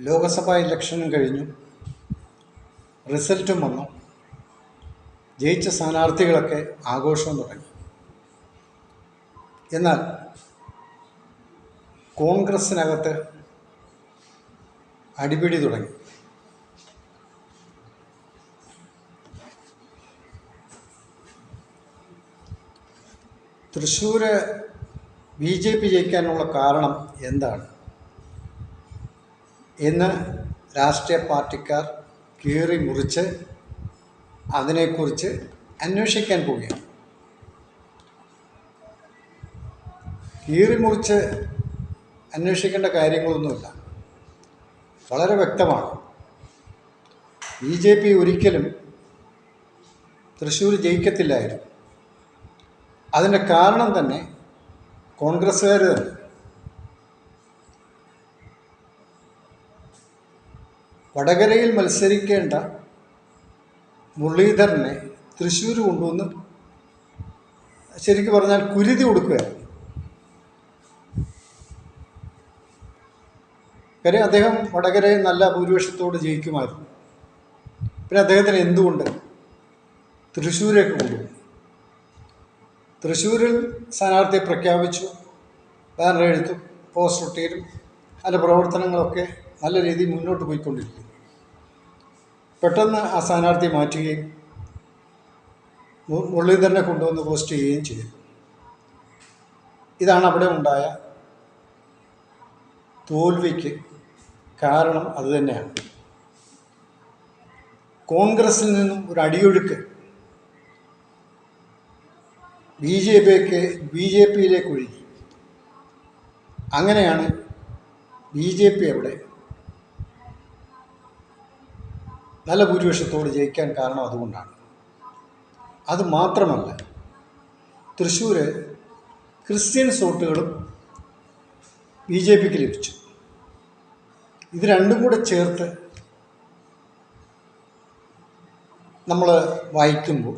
ലോക്സഭാ ഇലക്ഷനും കഴിഞ്ഞു. റിസൾട്ടും വന്നു. ജയിച്ച സ്ഥാനാർത്ഥികളൊക്കെ ആഘോഷവും തുടങ്ങി. എന്നാൽ കോൺഗ്രസ്സിനകത്ത് അടിപിടി തുടങ്ങി. തൃശ്ശൂർ ബി ജെ പി ജയിക്കാനുള്ള കാരണം എന്താണ്? എന്ന് രാഷ്ട്രീയ പാർട്ടിക്കാർ കീറി മുറിച്ച് അതിനെക്കുറിച്ച് അന്വേഷിക്കാൻ പോവുകയാണ്. കീറി മുറിച്ച് അന്വേഷിക്കേണ്ട കാര്യങ്ങളൊന്നുമില്ല. വളരെ വ്യക്തമാണ്. ബി ജെ പി ഒരിക്കലും തൃശ്ശൂർ ജയിക്കത്തില്ലായിരുന്നു. അതിന്റെ കാരണം തന്നെ കോൺഗ്രസ്സുകാർ തന്നെ. വടകരയിൽ മത്സരിക്കേണ്ട മുരളീധരനെ തൃശ്ശൂർ കൊണ്ടുവന്ന് ശരിക്കും പറഞ്ഞാൽ കുരുതി കൊടുക്കുകയാണ്. കാര്യം അദ്ദേഹം വടകരയിൽ നല്ല ഭൂരിപക്ഷത്തോട് ജയിക്കുമായിരുന്നു. പിന്നെ അദ്ദേഹത്തിന് എന്തുകൊണ്ട് തൃശ്ശൂരേക്ക് കൊണ്ടുപോയി തൃശ്ശൂരിൽ സ്ഥാനാർത്ഥിയെ പ്രഖ്യാപിച്ചു. ബാനർ എഴുത്തും പോസ്റ്റർ ഒട്ടിയിലും അതിന്റെ പ്രവർത്തനങ്ങളൊക്കെ നല്ല രീതിയിൽ മുന്നോട്ട് പോയിക്കൊണ്ടിരിക്കുന്നു. പെട്ടെന്ന് ആ സ്ഥാനാർത്ഥി മാറ്റുകയും മുരളീധരനെ കൊണ്ടുവന്ന് പോസ്റ്റ് ചെയ്യുകയും ചെയ്തു. ഇതാണ് അവിടെ ഉണ്ടായ തോൽവിക്ക് കാരണം അതുതന്നെയാണ് കോൺഗ്രസിൽ നിന്നും ഒരു അടിയൊഴുക്ക് ബി ജെ പിക്ക് ബി ജെ പിയിലേക്ക് ഒഴുകി. അങ്ങനെയാണ് ബി ജെ പി അവിടെ നല്ല ഭൂരിപക്ഷത്തോട് ജയിക്കാൻ കാരണം അതുകൊണ്ടാണ്. അത് മാത്രമല്ല തൃശ്ശൂർ ക്രിസ്ത്യൻ വോട്ടുകളും ബി ജെ പിക്ക് ലഭിച്ചു. ഇത് രണ്ടും കൂടെ ചേർത്ത് നമ്മൾ വായിക്കുമ്പോൾ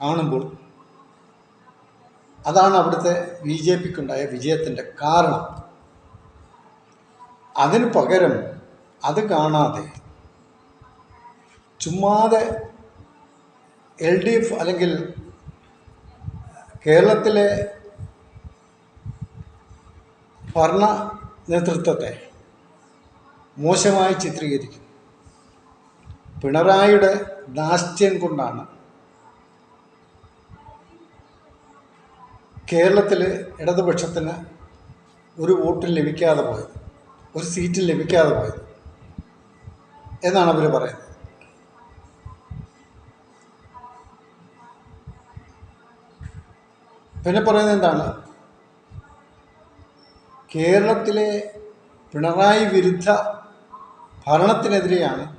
കാണുമ്പോൾ അതാണ് അവിടുത്തെ ബി ജെ പിക്കുണ്ടായ വിജയത്തിന്റെ കാരണം. അതിന് പകരം അത് കാണാതെ ചുമ്മാതെ എൽ ഡി എഫ് അല്ലെങ്കിൽ കേരളത്തിലെ ഭരണ നേതൃത്വത്തെ മോശമായി ചിത്രീകരിക്കും പിണറായിയുടെ ദാസ്യം കൊണ്ടാണ് കേരളത്തിൽ ഇടതുപക്ഷത്തിന് ഒരു വോട്ടും ലഭിക്കാതെ പോയത് ഒരു സീറ്റ് ലഭിക്കാതെ പോയത് എന്നാണ് അവർ പറയുന്നത്. പിന്നെ പറയുന്നത് എന്താണ്? കേരളത്തിലെ പിണറായി വിരുദ്ധ ഭരണത്തിനെതിരെയാണ്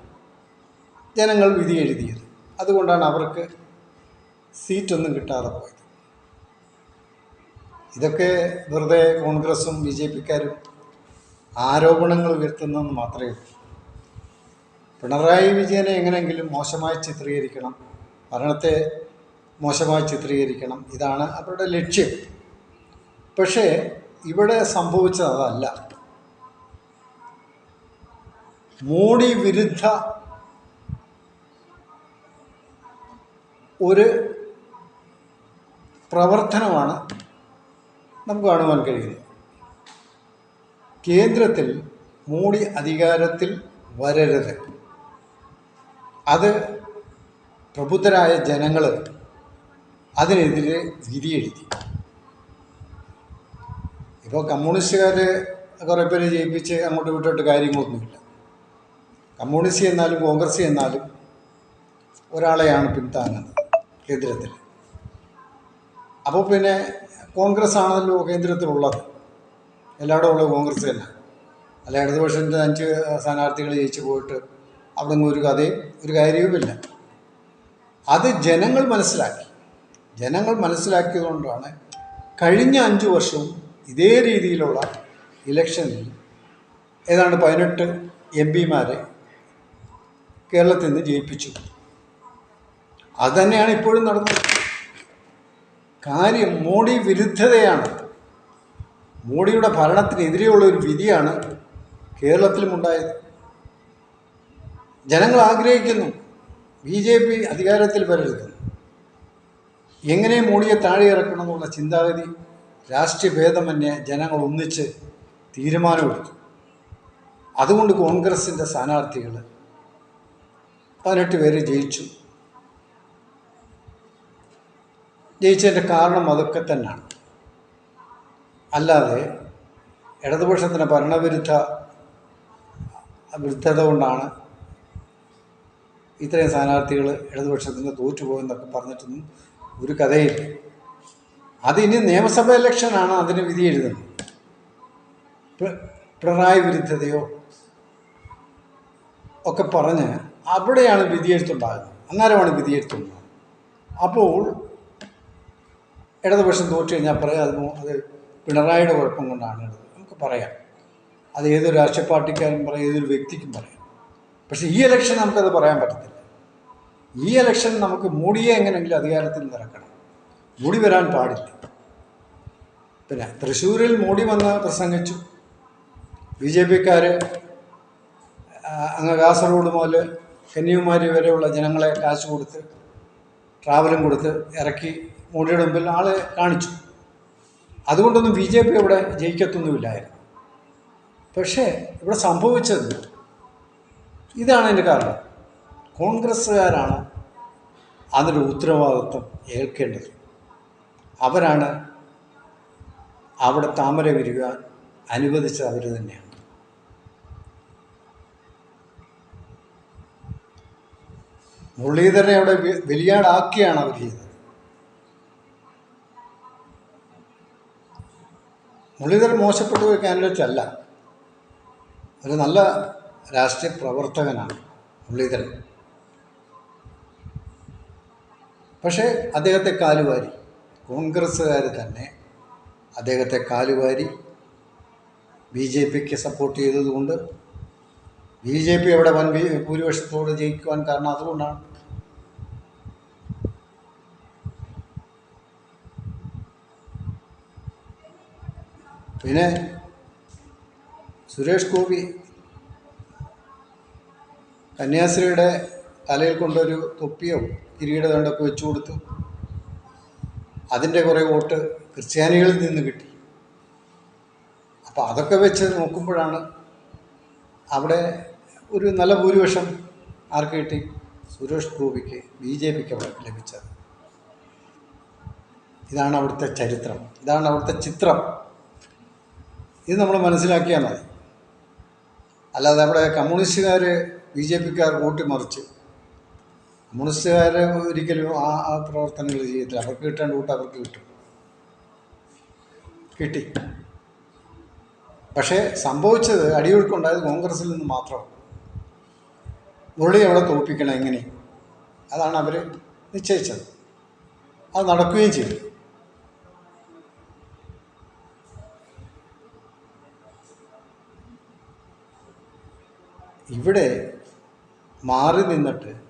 ജനങ്ങൾ വിധി എഴുതിയത്. അതുകൊണ്ടാണ് അവർക്ക് സീറ്റൊന്നും കിട്ടാതെ പോയത്. ഇതൊക്കെ വെറുതെ കോൺഗ്രസും ബി ജെ പിക്കാരും ആരോപണങ്ങൾ ഉയർത്തുന്നതെന്ന് മാത്രമേ ഉള്ളൂ. പിണറായി വിജയനെ എങ്ങനെയെങ്കിലും മോശമായി ചിത്രീകരിക്കണം. ഭരണത്തെ മോശമായി ചിത്രീകരിക്കണം. ഇതാണ് അവരുടെ ലക്ഷ്യം. പക്ഷേ ഇവിടെ സംഭവിച്ചത് അതല്ല. മോഡി വിരുദ്ധ ഒരു പ്രവർത്തനമാണ് നമുക്ക് കാണുവാൻ കഴിയുന്നത്. കേന്ദ്രത്തിൽ മോഡി അധികാരത്തിൽ വരരുത്. അത് പ്രബുദ്ധരായ ജനങ്ങൾ അതിനെതിരെ വിധിയെഴുതി ഇപ്പോൾ കമ്മ്യൂണിസ്റ്റുകാർ കുറേ പേര് ജയിപ്പിച്ച് അങ്ങോട്ട് വിട്ടിട്ട് കാര്യങ്ങളൊന്നുമില്ല. കമ്മ്യൂണിസ്റ്റ് എന്നാലും കോൺഗ്രസ് എന്നാലും ഒരാളെയാണ് പിന്താങ്ങുന്നത് കേന്ദ്രത്തിൽ. അപ്പോൾ പിന്നെ കോൺഗ്രസ് ആണല്ലോ കേന്ദ്രത്തിലുള്ളത്. എല്ലായിടും ഉള്ളത് കോൺഗ്രസ് തന്നെ. അല്ല ഇടതുപക്ഷത്തിന്റെ അഞ്ച് സ്ഥാനാർത്ഥികൾ ജയിച്ചു പോയിട്ട് അവിടെ ഒരു കഥയും ഒരു കാര്യവുമില്ല. അത് ജനങ്ങൾ മനസ്സിലാക്കി. ജനങ്ങൾ മനസ്സിലാക്കിയതുകൊണ്ടാണ് കഴിഞ്ഞ അഞ്ച് വർഷവും ഇതേ രീതിയിലുള്ള ഇലക്ഷനിൽ ഏതാണ്ട് പതിനെട്ട് എം പിമാരെ കേരളത്തിൽ നിന്ന് ജയിപ്പിച്ചു. അതുതന്നെയാണ് ഇപ്പോഴും നടന്നത്. കാര്യം മോഡി വിരുദ്ധതയാണ്. മോഡിയുടെ ഭരണത്തിനെതിരെയുള്ള ഒരു വിധിയാണ് കേരളത്തിലും ഉണ്ടായത് ജനങ്ങൾ ആഗ്രഹിക്കുന്നു. ബി ജെ പി അധികാരത്തിൽ വരരുത്. എങ്ങനെ മോഡിയെ താഴെ ഇറക്കണം എന്നുള്ള ചിന്താഗതി രാഷ്ട്രീയ ഭേദമന്യേ ജനങ്ങൾ ഒന്നിച്ച് തീരുമാനമെടുത്തു അതുകൊണ്ട് കോൺഗ്രസിന്റെ സ്ഥാനാർത്ഥികൾ പതിനെട്ട് പേര് ജയിച്ചു. ജയിച്ചതിന്റെ കാരണം അതൊക്കെ തന്നെയാണ്. അല്ലാതെ ഇടതുപക്ഷത്തിന് ഭരണവിരുദ്ധ വിരുദ്ധത കൊണ്ടാണ് ഇത്രയും സ്ഥാനാർത്ഥികൾ ഇടതുപക്ഷത്തിന് തോറ്റുപോയെന്നൊക്കെ പറഞ്ഞിട്ടൊന്നും ഒരു കഥയില്ല. ഇനി നിയമസഭ ഇലക്ഷനാണ് അതിന് വിധി എഴുതുന്നത്. പിണറായി വിരുദ്ധതയോ ഒക്കെ പറഞ്ഞ് അവിടെയാണ് വിധിയെഴുത്തുണ്ടാകുന്നത് അന്നേരമാണ് വിധിയെഴുത്തുണ്ടാകുന്നത് അപ്പോൾ ഇടതുപക്ഷം തോറ്റു കഴിഞ്ഞാൽ പറയാം അത് അത് പിണറായിയുടെ കുഴപ്പം കൊണ്ടാണ്. നമുക്ക് പറയാം. അത് ഏതൊരു രാഷ്ട്രീയ പാർട്ടിക്കാരും പറയാം ഏതൊരു വ്യക്തിക്കും പറയാം. പക്ഷേ ഈ ഇലക്ഷൻ നമുക്കത് പറയാൻ പറ്റത്തില്ല. ഈ ഇലക്ഷൻ നമുക്ക് മോഡിയെ എങ്ങനെയെങ്കിലും അധികാരത്തിൽ നിറക്കണം മോഡി വരാൻ പാടില്ല. പിന്നെ തൃശ്ശൂരിൽ മോഡി വന്ന് പ്രസംഗിച്ചു. ബി ജെ പിക്കാർ അങ്ങ് കാസർഗോഡ് മുതൽ കന്യാകുമാരി വരെയുള്ള ജനങ്ങളെ കാശ് കൊടുത്ത് ട്രാവലും കൊടുത്ത് ഇറക്കി മോഡിയുടെ മുമ്പിൽ ആളെ കാണിച്ചു. അതുകൊണ്ടൊന്നും ബി ജെ പി ഇവിടെ ജയിക്കത്തൊന്നുമില്ലായിരുന്നു. പക്ഷേ ഇവിടെ സംഭവിച്ചത് ഇതാണ് അതിന്റെ കാരണം. കോൺഗ്രസ്സുകാരാണ് അതിന്റെ ഉത്തരവാദിത്വം ഏൽക്കേണ്ടത്. അവരാണ് അവിടെ താമര വിരുക അനുവദിച്ചത് അവർ തന്നെയാണ്. മുരളീധരനെ അവിടെ വെലിയാടാക്കിയാണ് അവർ ചെയ്തത്. മുരളീധരൻ മോശപ്പെട്ട ഒരു കാൻഡിഡേറ്റ് അല്ല ഒരു നല്ല രാഷ്ട്രീയ പ്രവർത്തകനാണ് മുരളീധരൻ. പക്ഷേ അദ്ദേഹത്തെ കാലുവാരി. കോൺഗ്രസ്സുകാർ തന്നെ അദ്ദേഹത്തെ കാലുവാരി ബി ജെ പിക്ക് സപ്പോർട്ട് ചെയ്തതുകൊണ്ട് ബി ജെ പി അവിടെ വൻ ഭൂരിപക്ഷത്തോട് ജയിക്കുവാൻ കാരണം അതുകൊണ്ടാണ്. പിന്നെ സുരേഷ് ഗോപി കന്യാസ്ത്രീയുടെ തലയിൽ കൊണ്ടൊരു തൊപ്പിയോ കിരീടം ദണ്ടൊക്കെ വെച്ചു കൊടുത്തു അതിന്റെ കുറേ വോട്ട് ക്രിസ്ത്യാനികളിൽ നിന്ന് കിട്ടി. അപ്പോൾ അതൊക്കെ വെച്ച് നോക്കുമ്പോഴാണ് അവിടെ ഒരു നല്ല ഭൂരിപക്ഷം ആർക്ക് കിട്ടി? സുരേഷ് ഗോപിക്ക് ബി ജെ പിക്ക് അവിടെ ലഭിച്ചത്. ഇതാണ് അവിടുത്തെ ചരിത്രം. ഇതാണ് അവിടുത്തെ ചിത്രം. ഇത് നമ്മൾ മനസ്സിലാക്കിയാൽ മതി. അല്ലാതെ അവിടെ കമ്മ്യൂണിസ്റ്റുകാർ ബി ജെ പിക്കാർ വോട്ട് കമ്മ്യൂണിസ്റ്റുകാർ ഒരിക്കലും ആ ആ പ്രവർത്തനങ്ങൾ ചെയ്യത്തില്ല. അവർക്ക് കിട്ടേണ്ട കൂട്ട് അവർക്ക് കിട്ടും. കിട്ടി. പക്ഷേ സംഭവിച്ചത് അടിയൊഴുക്കുണ്ടായത് കോൺഗ്രസിൽ നിന്ന് മാത്രം. മുരളി അവിടെ തോൽപ്പിക്കണം എങ്ങനെ? അതാണ് അവർ നിശ്ചയിച്ചത്. അത് നടക്കുകയും ചെയ്തു. ഇവിടെ മാറി നിന്നിട്ട്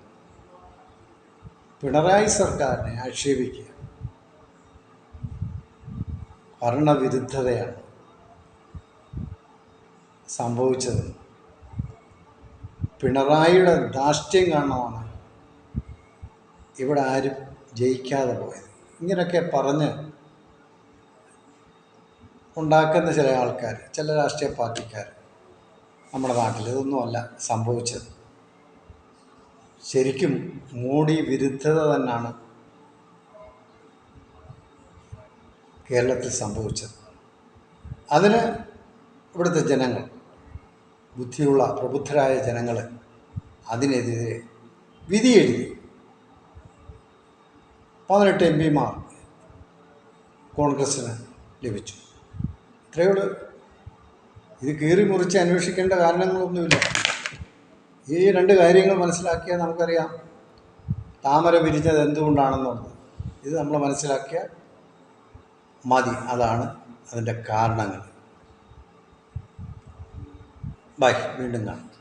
പിണറായി സർക്കാരിനെ ആക്ഷേപിക്കുക. ഭരണവിരുദ്ധതയാണ് സംഭവിച്ചത്. പിണറായിയുടെ ധാർഷ്ട്യം കാരണമാണ് ഇവിടെ ആരും ജയിക്കാതെ പോയത്. ഇങ്ങനെയൊക്കെ പറഞ്ഞ് ഉണ്ടാക്കുന്ന ചില ആൾക്കാർ ചില രാഷ്ട്രീയ പാർട്ടിക്കാർ നമ്മുടെ നാട്ടിൽ ഇതൊന്നുമല്ല സംഭവിച്ചത്. ശരിക്കും മോഡി വിരുദ്ധത തന്നെയാണ് കേരളത്തിൽ സംഭവിച്ചത്. അതിന് ഇവിടുത്തെ ജനങ്ങൾ ബുദ്ധിയുള്ള പ്രബുദ്ധരായ ജനങ്ങൾ അതിനെതിരെ വിധി എഴുതി. പതിനെട്ട് എം പിമാർ കോൺഗ്രസ്സിന് ലഭിച്ചു. ഇത്രയോട് ഇത് കീറി മുറിച്ച് അന്വേഷിക്കേണ്ട കാരണങ്ങളൊന്നുമില്ല. ഈ രണ്ട് കാര്യങ്ങൾ മനസ്സിലാക്കിയാൽ നമുക്കറിയാം. താമര വിരിഞ്ഞത് എന്തുകൊണ്ടാണെന്നുള്ളത്. ഇത് നമ്മൾ മനസ്സിലാക്കിയാൽ മതി. അതാണ് അതിന്റെ കാരണങ്ങൾ. ബൈ. വീണ്ടും കാണാം.